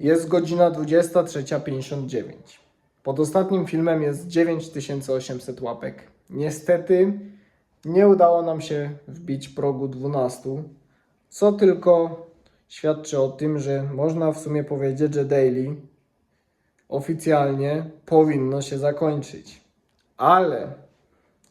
Jest godzina 23.59. Pod ostatnim filmem jest 9800 łapek. Niestety nie udało nam się wbić progu 12, co tylko świadczy o tym, że można w sumie powiedzieć, że daily oficjalnie powinno się zakończyć. Ale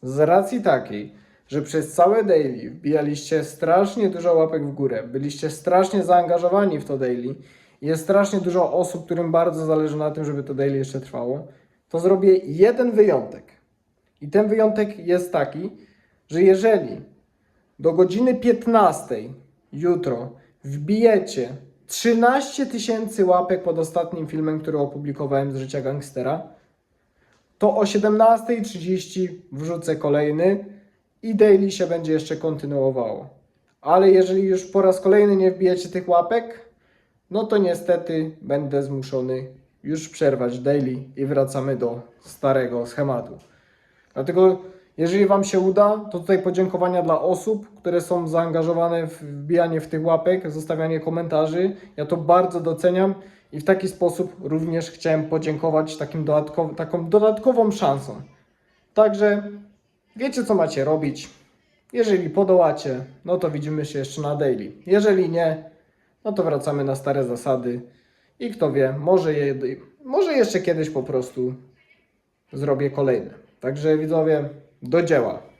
z racji takiej, że przez całe daily wbijaliście strasznie dużo łapek w górę, byliście strasznie zaangażowani w to daily jest strasznie dużo osób, którym bardzo zależy na tym, żeby to daily jeszcze trwało, to zrobię jeden wyjątek. I ten wyjątek jest taki, że jeżeli do godziny 15 jutro wbijecie 13 tysięcy łapek pod ostatnim filmem, który opublikowałem z życia gangstera, to o 17.30 wrzucę kolejny i daily się będzie jeszcze kontynuowało. Ale jeżeli już po raz kolejny nie wbijecie tych łapek, no to niestety będę zmuszony już przerwać daily i wracamy do starego schematu. Dlatego, jeżeli Wam się uda, to tutaj podziękowania dla osób, które są zaangażowane w wbijanie w tych łapek, zostawianie komentarzy. Ja to bardzo doceniam i w taki sposób również chciałem podziękować takim dodatkow- taką dodatkową szansą. Także wiecie, co macie robić. Jeżeli podołacie, no to widzimy się jeszcze na daily. Jeżeli nie, no to wracamy na stare zasady. I kto wie, może, je, może jeszcze kiedyś po prostu zrobię kolejne. Także widzowie, do dzieła.